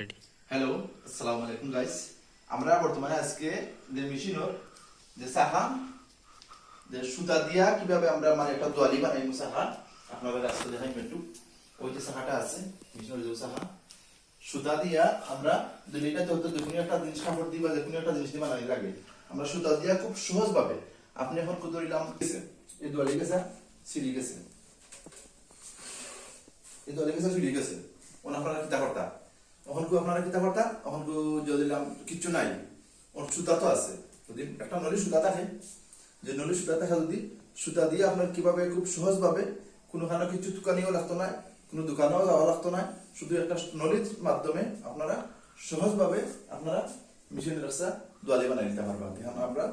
Ready hello আসসালামু আলাইকুম guys আমরা বর্তমানে আজকে যে মেশিনের যে সাহা, যে সুতা দিয়া কীভাবে আমরা মানে একটা দোয়ালি বানাইবো সাহা, আপনাদের রাস্তা দেখাই একটু। ওই যে সাহাটা আছে মেশিনের যে সাহা, সুতা দিয়া আমরা দুইটা তো দেখুন একটা জিনিস কাপড় দিবা দেখুন একটা জিনিস দিয়ে বানাই লাগে। আমরা সুতা দিয়া খুব সহজ ভাবে আপনি এখন কুদরিলাম এই দোয়ালি গেছে সিঁড়ি গেছে। এই দোয়ালি গেছে সিঁড়ি গেছে। ওনা আপনারা কিতা করতা? এখন কো আপনারা কিতা করতা এখন কো যদি কিচ্ছু নাই। ওর সুতা তো আছে। যদি একটা নলি সুতা থাকে, যে নলি সুতা থাকে যদি, সুতা দিয়ে আপনার কীভাবে খুব সহজভাবে কোনোখানে কিছু দোকানেও লাগতো না, কোনো দোকানেও যাওয়া লাগতো না, শুধু একটা নলির মাধ্যমে আপনারা সহজভাবে আপনারা মেশিন রাস্তা দোয়ালি বানাই নিতে পারবেন। এখন আমরা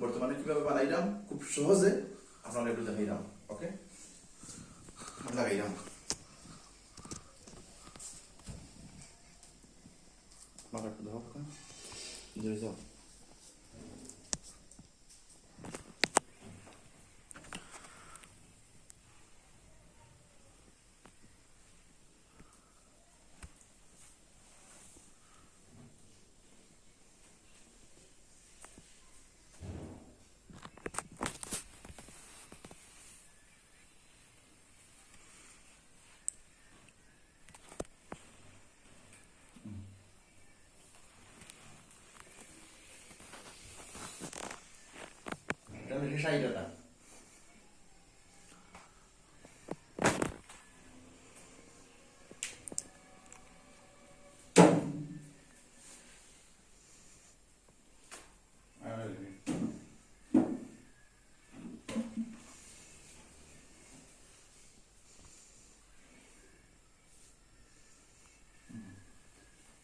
বর্তমানে কীভাবে বানাইলাম, খুব সহজে আপনারা একটু দেখাইলাম ওকে লাগাইলাম। Maracu da Roca. Dois, ó. যাও এটা হচ্ছে সাইডাটা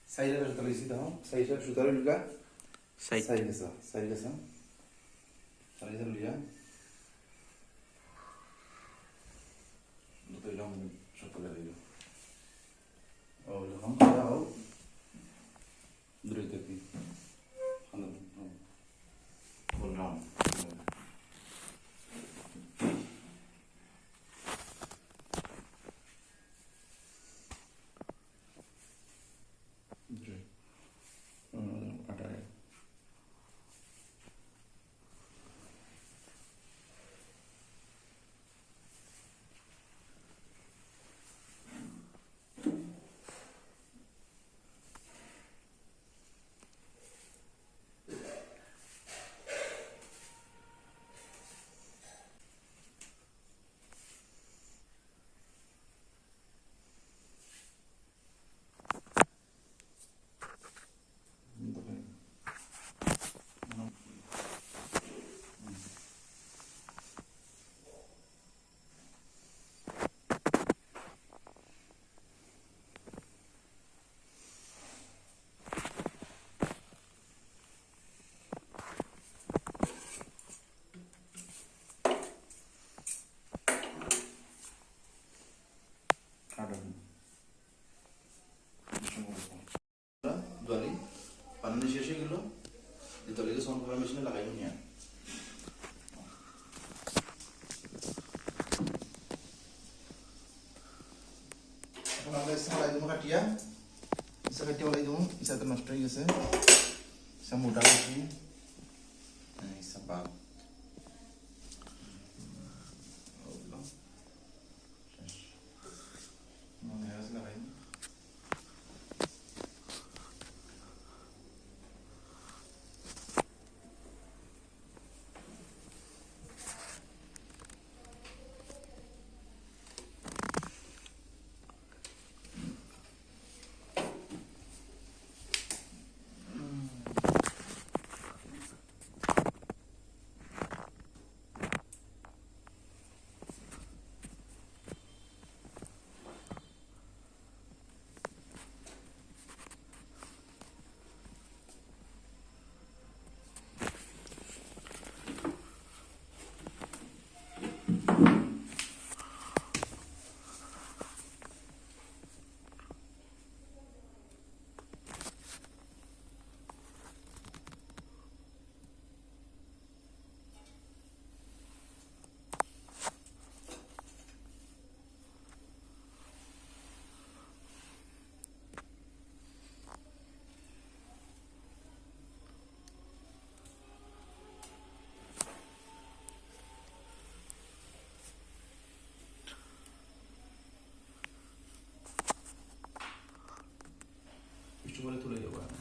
সাইডের সুতা লইছি দাও সাইডের সুতা লইলা সাইড সাইড গেছা side গেছা side Tráetelo ya. No te digamos, এই দোয়ালিকে সমান করার মেশিনে লাগাই নিয়ে এখন আমরা ইসা লাই দেবো কাটিয়া ইসা কাটিয়া ওলাই দেবো ইসা তো নষ্ট হয়ে গেছে ইসা মোটা বেশি ইসা বাঘ করে তুলে দেবো এখন।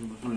Mm-hmm.